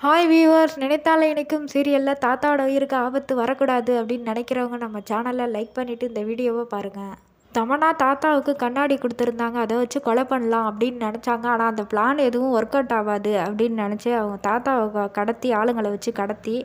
Hi viewers நினைத்தால இணைக்கும் சீரியலில் தாத்தாவோட உயிருக்கு ஆபத்து வரக்கூடாது அப்படின்னு நினைக்கிறவங்க நம்ம சேனலை லைக் பண்ணிவிட்டு இந்த வீடியோவை பாருங்கள் தமன்னா தாத்தாவுக்கு கண்ணாடி கொடுத்துருந்தாங்க. அதை வச்சு கொலை பண்ணலாம் அப்படின்னு நினச்சாங்க. ஆனால் அந்த பிளான் எதுவும் ஒர்க் அவுட் ஆகாது அப்படின்னு நினச்சி அவங்க தாத்தாவை கடத்தி ஆளுங்களை வச்சு கடத்தி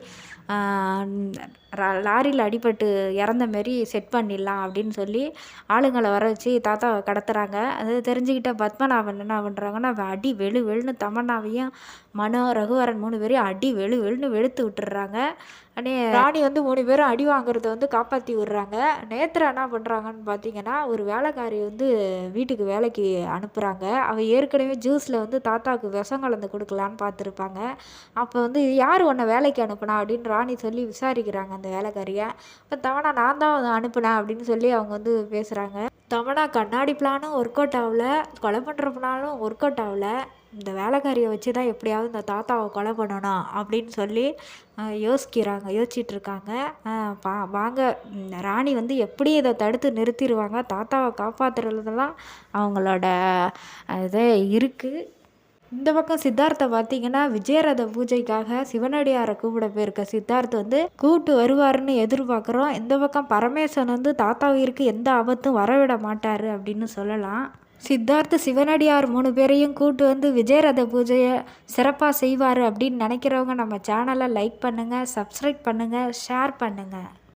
லாரியில் அடிபட்டு இறந்த மாரி செட் பண்ணிடலாம் அப்படின்னு சொல்லி ஆளுங்களை வர வச்சு தாத்தாவை கடத்துகிறாங்க அது தெரிஞ்சுக்கிட்ட பத்மநாபன் என்ன பண்ணுறாங்கன்னா அடி வெளு வெளுன்னு தமன்னாவையும் மனோ ரகுவரன் மூணு பேரையும் அடி வெளு வெளுன்னு வெளுத்து விட்டுறாங்க அண்ணே ராணி வந்து மூணு பேரும் அடி வாங்குறத வந்து காப்பாற்றி விட்றாங்க. நேத்ரா என்ன பண்ணுறாங்கன்னு பார்த்தீங்கன்னா ஒரு வேலைக்காரி வந்து வீட்டுக்கு வேலைக்கு அனுப்புகிறாங்க அவள் ஏற்கனவே ஜூஸில் வந்து தாத்தாவுக்கு விஷம் கலந்து கொடுக்கலான்னு பார்த்துருப்பாங்க அப்போ வந்து யார் உன்னை வேலைக்கு அனுப்புனா? அப்படின்னு ராணி சொல்லி விசாரிக்கிறாங்க அந்த வேலைக்காரியை. இப்போ தவணா நான் தான் அனுப்புனேன் அப்படின்னு சொல்லி அவங்க வந்து பேசுகிறாங்க தவணா கண்ணாடி பிளானும் ஒர்க் அவுட் ஆகல. கொலை பண்ணுற பிளானும் ஒர்க் அவுட் ஆகல. இந்த வேலைக்காரியை வச்சு தான் எப்படியாவது இந்த தாத்தாவை கொலை பண்ணணும் அப்படின்னு சொல்லி யோசிக்கிறாங்க யோசிச்சுட்டு இருக்காங்க. பா வாங்க ராணி வந்து எப்படி இதை தடுத்து நிறுத்திடுவாங்க? தாத்தாவை காப்பாற்றுறதுலாம் அவங்களோட இது இருக்குது இந்த பக்கம் சித்தார்த்தை பார்த்தீங்கன்னா விஜயரத பூஜைக்காக சிவனடியாரை கூப்பிட போயிருக்க சித்தார்த் வந்து கூப்பிட்டு வருவாருன்னு எதிர்பார்க்குறோம். இந்த பக்கம் பரமேஸ்வரன் வந்து தாத்தாவிற்கு எந்த ஆபத்தும் வரவிட மாட்டார் அப்படின்னு சொல்லலாம். சித்தார்த்த சிவனடியார் மூணு பேரையும் கூட்டு வந்து விஜயரத பூஜையை சிறப்பாக செய்வார் அப்படின்னு நினைக்கிறவங்க நம்ம சேனலை லைக் பண்ணுங்கள் சப்ஸ்கிரைப் பண்ணுங்கள் ஷேர் பண்ணுங்கள்